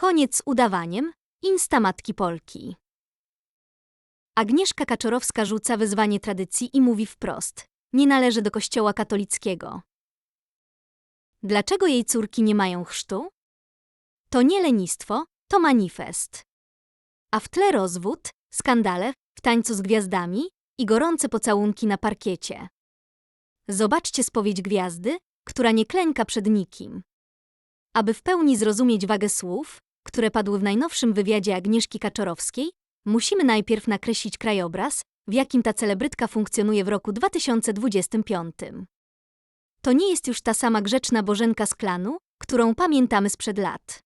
Koniec z udawaniem. Insta matki Polki. Agnieszka Kaczorowska rzuca wyzwanie tradycji i mówi wprost: Nie należy do kościoła katolickiego. Dlaczego jej córki nie mają chrztu? To nie lenistwo, to manifest. A w tle rozwód, skandale, w tańcu z gwiazdami i gorące pocałunki na parkiecie. Zobaczcie spowiedź gwiazdy, która nie klęka przed nikim. Aby w pełni zrozumieć wagę słów, które padły w najnowszym wywiadzie Agnieszki Kaczorowskiej, musimy najpierw nakreślić krajobraz, w jakim ta celebrytka funkcjonuje w roku 2025. To nie jest już ta sama grzeczna Bożenka z klanu, którą pamiętamy sprzed lat.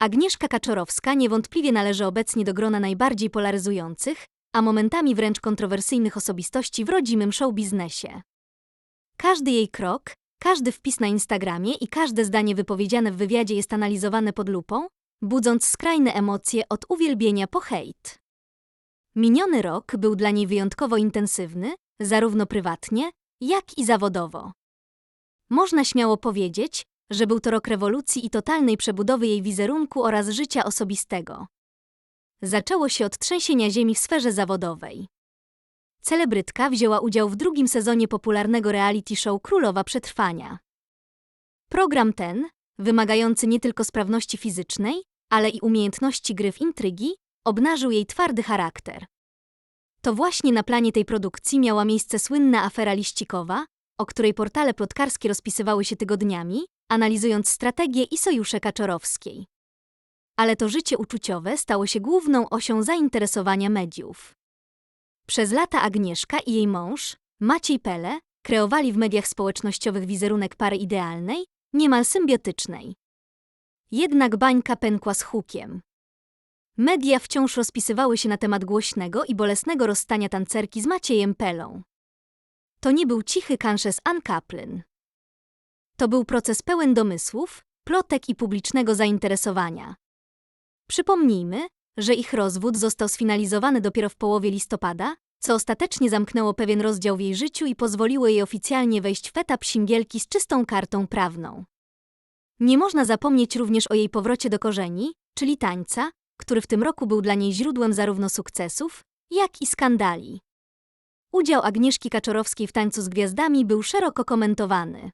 Agnieszka Kaczorowska niewątpliwie należy obecnie do grona najbardziej polaryzujących, a momentami wręcz kontrowersyjnych osobistości w rodzimym showbiznesie. Każdy jej krok, każdy wpis na Instagramie i każde zdanie wypowiedziane w wywiadzie jest analizowane pod lupą, budząc skrajne emocje od uwielbienia po hejt. Miniony rok był dla niej wyjątkowo intensywny, zarówno prywatnie, jak i zawodowo. Można śmiało powiedzieć, że był to rok rewolucji i totalnej przebudowy jej wizerunku oraz życia osobistego. Zaczęło się od trzęsienia ziemi w sferze zawodowej. Celebrytka wzięła udział w drugim sezonie popularnego reality show Królowa Przetrwania. Program ten, wymagający nie tylko sprawności fizycznej, ale i umiejętności gry w intrygi, obnażył jej twardy charakter. To właśnie na planie tej produkcji miała miejsce słynna afera liścikowa, o której portale plotkarskie rozpisywały się tygodniami, analizując strategię i sojusze Kaczorowskiej. Ale to życie uczuciowe stało się główną osią zainteresowania mediów. Przez lata Agnieszka i jej mąż, Maciej Pele, kreowali w mediach społecznościowych wizerunek pary idealnej, niemal symbiotycznej. Jednak bańka pękła z hukiem. Media wciąż rozpisywały się na temat głośnego i bolesnego rozstania tancerki z Maciejem Pelą. To nie był cichy kansze z Ann Kaplan. To był proces pełen domysłów, plotek i publicznego zainteresowania. Przypomnijmy, że ich rozwód został sfinalizowany dopiero w połowie listopada, co ostatecznie zamknęło pewien rozdział w jej życiu i pozwoliło jej oficjalnie wejść w etap singielki z czystą kartą prawną. Nie można zapomnieć również o jej powrocie do korzeni, czyli tańca, który w tym roku był dla niej źródłem zarówno sukcesów, jak i skandali. Udział Agnieszki Kaczorowskiej w tańcu z gwiazdami był szeroko komentowany.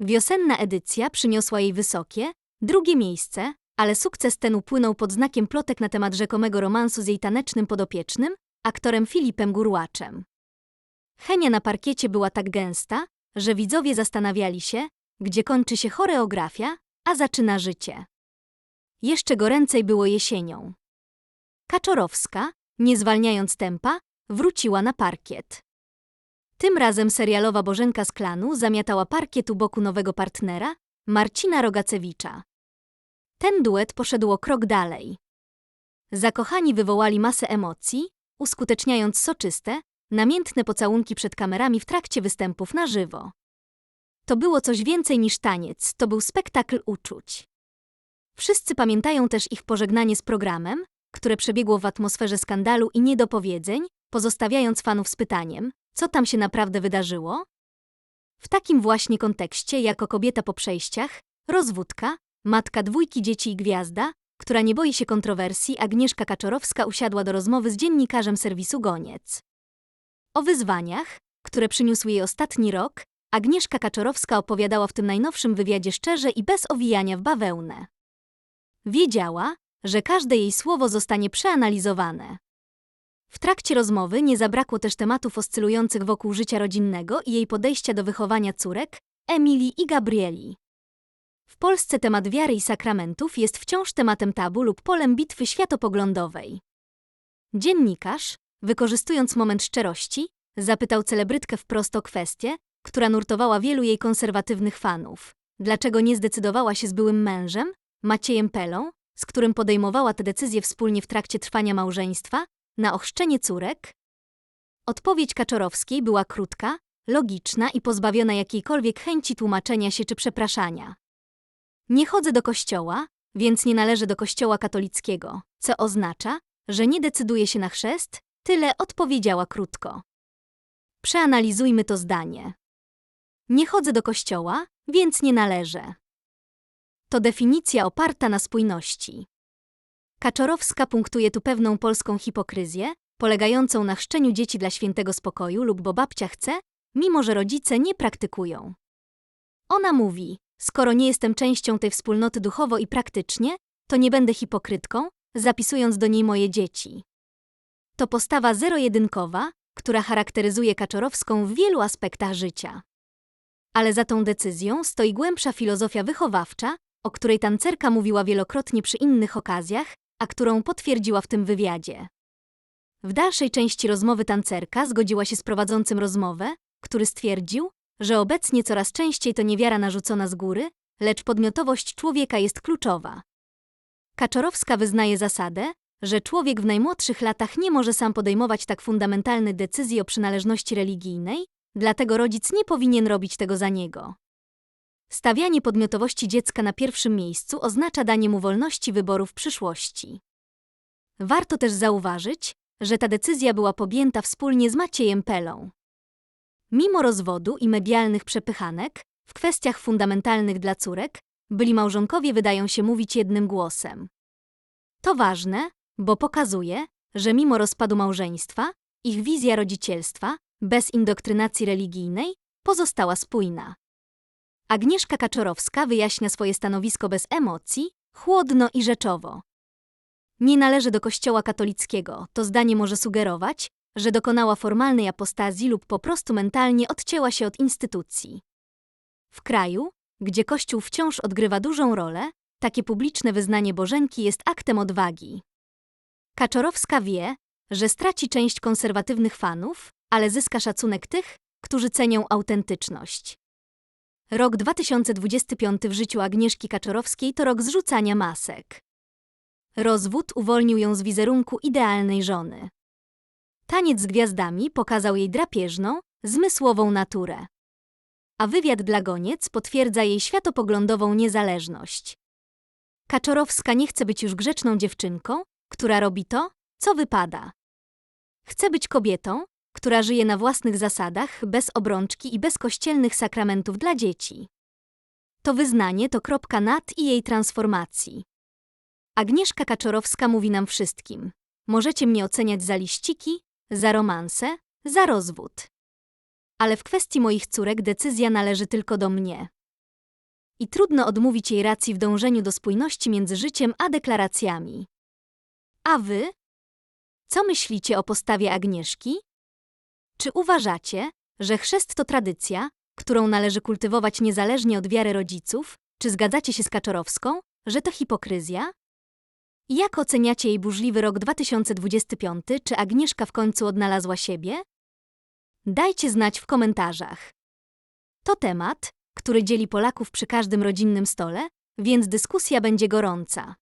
Wiosenna edycja przyniosła jej wysokie, drugie miejsce, ale sukces ten upłynął pod znakiem plotek na temat rzekomego romansu z jej tanecznym podopiecznym, aktorem Filipem Gurłaczem. Chemia na parkiecie była tak gęsta, że widzowie zastanawiali się, gdzie kończy się choreografia, a zaczyna życie. Jeszcze goręcej było jesienią. Kaczorowska, nie zwalniając tempa, wróciła na parkiet. Tym razem serialowa Bożenka z klanu zamiatała parkiet u boku nowego partnera, Marcina Rogacewicza. Ten duet poszedł o krok dalej. Zakochani wywołali masę emocji, uskuteczniając soczyste, namiętne pocałunki przed kamerami w trakcie występów na żywo. To było coś więcej niż taniec, to był spektakl uczuć. Wszyscy pamiętają też ich pożegnanie z programem, które przebiegło w atmosferze skandalu i niedopowiedzeń, pozostawiając fanów z pytaniem, co tam się naprawdę wydarzyło? W takim właśnie kontekście, jako kobieta po przejściach, rozwódka, matka dwójki dzieci i gwiazda, która nie boi się kontrowersji, Agnieszka Kaczorowska usiadła do rozmowy z dziennikarzem serwisu Goniec. O wyzwaniach, które przyniósł jej ostatni rok, Agnieszka Kaczorowska opowiadała w tym najnowszym wywiadzie szczerze i bez owijania w bawełnę. Wiedziała, że każde jej słowo zostanie przeanalizowane. W trakcie rozmowy nie zabrakło też tematów oscylujących wokół życia rodzinnego i jej podejścia do wychowania córek, Emilii i Gabrieli. W Polsce temat wiary i sakramentów jest wciąż tematem tabu lub polem bitwy światopoglądowej. Dziennikarz, wykorzystując moment szczerości, zapytał celebrytkę wprost o kwestię, która nurtowała wielu jej konserwatywnych fanów. Dlaczego nie zdecydowała się z byłym mężem, Maciejem Pelą, z którym podejmowała te decyzje wspólnie w trakcie trwania małżeństwa, na ochrzczenie córek? Odpowiedź Kaczorowskiej była krótka, logiczna i pozbawiona jakiejkolwiek chęci tłumaczenia się czy przepraszania. Nie chodzę do kościoła, więc nie należę do kościoła katolickiego, co oznacza, że nie decyduję się na chrzest, tyle odpowiedziała krótko. Przeanalizujmy to zdanie. Nie chodzę do kościoła, więc nie należę. To definicja oparta na spójności. Kaczorowska punktuje tu pewną polską hipokryzję, polegającą na chrzczeniu dzieci dla świętego spokoju lub bo babcia chce, mimo że rodzice nie praktykują. Ona mówi, skoro nie jestem częścią tej wspólnoty duchowo i praktycznie, to nie będę hipokrytką, zapisując do niej moje dzieci. To postawa zero-jedynkowa, która charakteryzuje Kaczorowską w wielu aspektach życia. Ale za tą decyzją stoi głębsza filozofia wychowawcza, o której tancerka mówiła wielokrotnie przy innych okazjach, a którą potwierdziła w tym wywiadzie. W dalszej części rozmowy tancerka zgodziła się z prowadzącym rozmowę, który stwierdził, że obecnie coraz częściej to niewiara narzucona z góry, lecz podmiotowość człowieka jest kluczowa. Kaczorowska wyznaje zasadę, że człowiek w najmłodszych latach nie może sam podejmować tak fundamentalnych decyzji o przynależności religijnej, dlatego rodzic nie powinien robić tego za niego. Stawianie podmiotowości dziecka na pierwszym miejscu oznacza danie mu wolności wyboru w przyszłości. Warto też zauważyć, że ta decyzja była podjęta wspólnie z Maciejem Pelą. Mimo rozwodu i medialnych przepychanek, w kwestiach fundamentalnych dla córek, byli małżonkowie wydają się mówić jednym głosem. To ważne, bo pokazuje, że mimo rozpadu małżeństwa, ich wizja rodzicielstwa, bez indoktrynacji religijnej, pozostała spójna. Agnieszka Kaczorowska wyjaśnia swoje stanowisko bez emocji, chłodno i rzeczowo. Nie należy do Kościoła katolickiego, to zdanie może sugerować, że dokonała formalnej apostazji lub po prostu mentalnie odcięła się od instytucji. W kraju, gdzie Kościół wciąż odgrywa dużą rolę, takie publiczne wyznanie Bożenki jest aktem odwagi. Kaczorowska wie, że straci część konserwatywnych fanów, ale zyska szacunek tych, którzy cenią autentyczność. Rok 2025 w życiu Agnieszki Kaczorowskiej to rok zrzucania masek. Rozwód uwolnił ją z wizerunku idealnej żony. Taniec z gwiazdami pokazał jej drapieżną, zmysłową naturę. A wywiad dla Goniec potwierdza jej światopoglądową niezależność. Kaczorowska nie chce być już grzeczną dziewczynką, która robi to, co wypada. Chce być kobietą, która żyje na własnych zasadach, bez obrączki i bez kościelnych sakramentów dla dzieci. To wyznanie to kropka nad i jej transformacji. Agnieszka Kaczorowska mówi nam wszystkim: Możecie mnie oceniać za liściki, za romanse, za rozwód. Ale w kwestii moich córek decyzja należy tylko do mnie. I trudno odmówić jej racji w dążeniu do spójności między życiem a deklaracjami. A wy? Co myślicie o postawie Agnieszki? Czy uważacie, że chrzest to tradycja, którą należy kultywować niezależnie od wiary rodziców? Czy zgadzacie się z Kaczorowską, że to hipokryzja? Jak oceniacie jej burzliwy rok 2025? Czy Agnieszka w końcu odnalazła siebie? Dajcie znać w komentarzach. To temat, który dzieli Polaków przy każdym rodzinnym stole, więc dyskusja będzie gorąca.